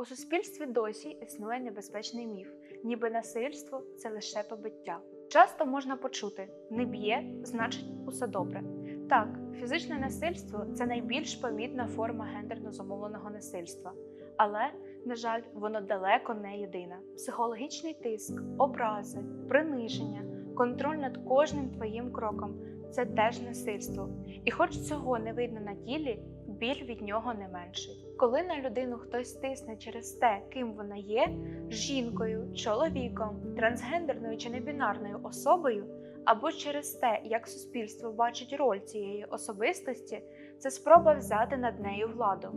У суспільстві досі існує небезпечний міф, ніби насильство це лише побиття. Часто можна почути не б'є, значить усе добре. Так, фізичне насильство це найбільш помітна форма гендерно зумовленого насильства, але, на жаль, воно далеко не єдина. Психологічний тиск, образи, приниження, контроль над кожним твоїм кроком це теж насильство. І хоч цього не видно на тілі, біль від нього не менший. Коли на людину хтось тисне через те, ким вона є, жінкою, чоловіком, трансгендерною чи небінарною особою, або через те, як суспільство бачить роль цієї особистості, це спроба взяти над нею владу.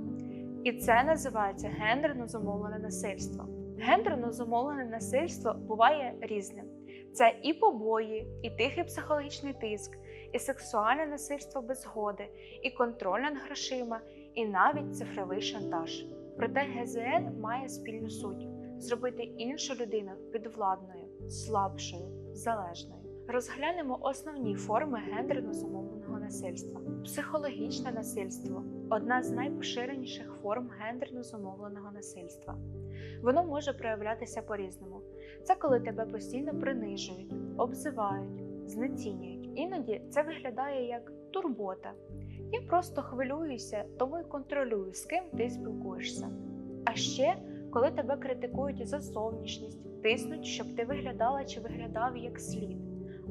І це називається гендерно зумовлене насильство. Гендерно зумовлене насильство буває різним: це і побої, і тихий психологічний тиск, і сексуальне насильство без згоди, і контроль над грошима, і навіть цифровий шантаж. Проте ГЗН має спільну суть зробити іншу людину підвладною, слабшою, залежною. Розглянемо основні форми гендерно зумовленого насильства. Психологічне насильство одна з найпоширеніших форм гендерно зумовленого насильства. Воно може проявлятися по-різному. Це коли тебе постійно принижують, обзивають, знецінюють. Іноді це виглядає як турбота. Я просто хвилююся, тому й контролюю, з ким ти спілкуєшся. А ще, коли тебе критикують за зовнішність, тиснуть, щоб ти виглядала чи виглядав як слід,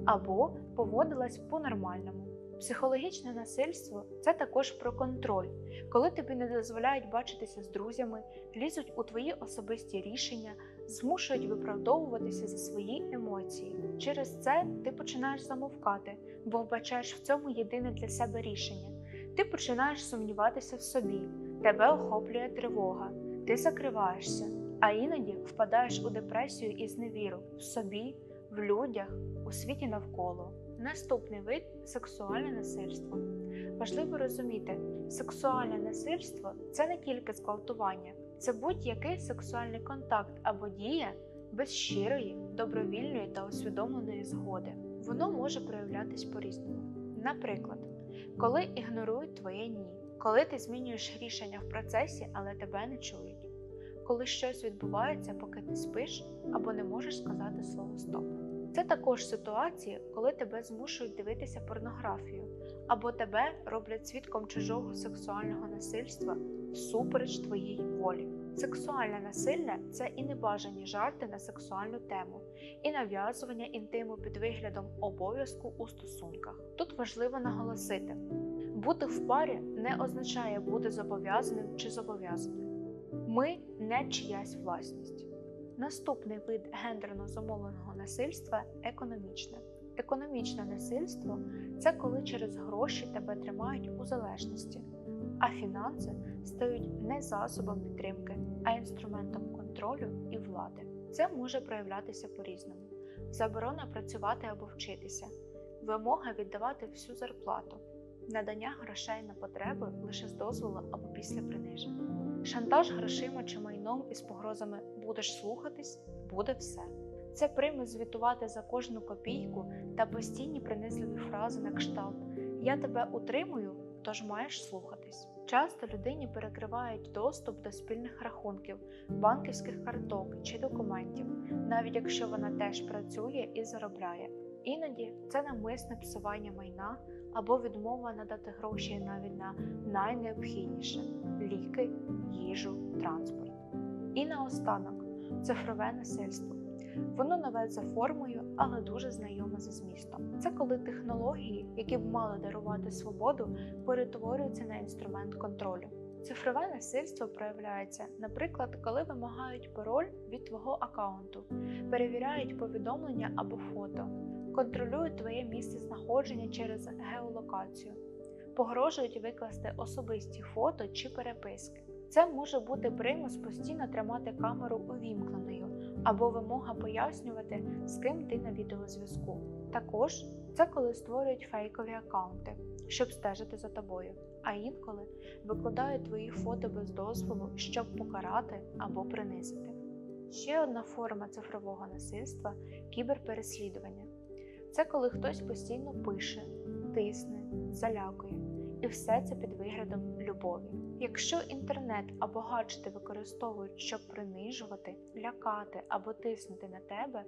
або поводилась по-нормальному. Психологічне насильство це також про контроль, коли тобі не дозволяють бачитися з друзями, лізуть у твої особисті рішення, змушують виправдовуватися за свої емоції. Через це ти починаєш замовкати, бо вбачаєш в цьому єдине для себе рішення. Ти починаєш сумніватися в собі, тебе охоплює тривога, ти закриваєшся, а іноді впадаєш у депресію і зневіру в собі, в людях, у світі навколо. Наступний вид сексуальне насильство. Важливо розуміти, сексуальне насильство це не тільки зґвалтування, це будь-який сексуальний контакт або дія без щирої, добровільної та усвідомленої згоди. Воно може проявлятись по-різному. Наприклад, коли ігнорують твоє ні, коли ти змінюєш рішення в процесі, але тебе не чують, коли щось відбувається, поки ти спиш або не можеш сказати слово стоп. Це також ситуації, коли тебе змушують дивитися порнографію, або тебе роблять свідком чужого сексуального насильства всупереч твоїй волі. Сексуальне насилля це і небажані жарти на сексуальну тему, і нав'язування інтиму під виглядом обов'язку у стосунках. Тут важливо наголосити: бути в парі не означає бути зобов'язаним чи зобов'язаною. Ми не чиясь власність. Наступний вид гендерно замовленого насильства економічне. Економічне насильство це коли через гроші тебе тримають у залежності, а фінанси стають не засобом підтримки, а інструментом контролю і влади. Це може проявлятися по-різному: заборона працювати або вчитися, вимога віддавати всю зарплату, надання грошей на потреби лише з дозволу або після приниження. Шантаж грошима чи майном із погрозами будеш слухатись, буде все. Це примус звітувати за кожну копійку та постійні принизливі фрази на кшталт Я тебе утримую, тож маєш слухатись. Часто людині перекривають доступ до спільних рахунків, банківських карток чи документів, навіть якщо вона теж працює і заробляє. Іноді це навмисне псування майна або відмова надати гроші навіть на найнеобхідніше ліки, їжу, транспорт. І наостанок цифрове насильство. Воно нове за формою, але дуже знайоме за змістом. Це коли технології, які б мали дарувати свободу, перетворюються на інструмент контролю. Цифрове насильство проявляється, наприклад, коли вимагають пароль від твого аккаунту, перевіряють повідомлення або фото, контролюють твоє місце знаходження через геолокацію, погрожують викласти особисті фото чи переписки. Це може бути примус постійно тримати камеру увімкненою або вимога пояснювати, з ким ти на відеозв'язку. Також це коли створюють фейкові аккаунти, щоб стежити за тобою, а інколи викладають твої фото без дозволу, щоб покарати або принизити. Ще одна форма цифрового насильства кіберпереслідування. Це коли хтось постійно пише, тисне, залякує І все це під виглядом любові. Якщо інтернет або гаджети використовують, щоб принижувати, лякати або тиснути на тебе,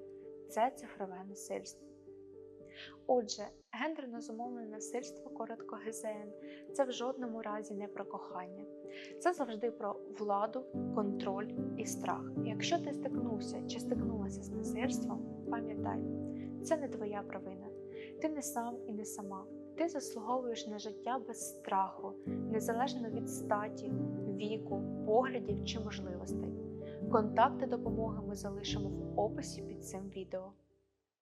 це цифрове насильство. Отже, гендерно зумовлене насильство, коротко ГЗН, це в жодному разі не про кохання. Це завжди про владу, контроль і страх. Якщо ти стикнувся чи стикнулася з насильством, пам'ятай, це не твоя провина. Ти не сам і не сама. Ти заслуговуєш на життя без страху, незалежно від статі, віку, поглядів чи можливостей. Контакти допомоги ми залишимо в описі під цим відео.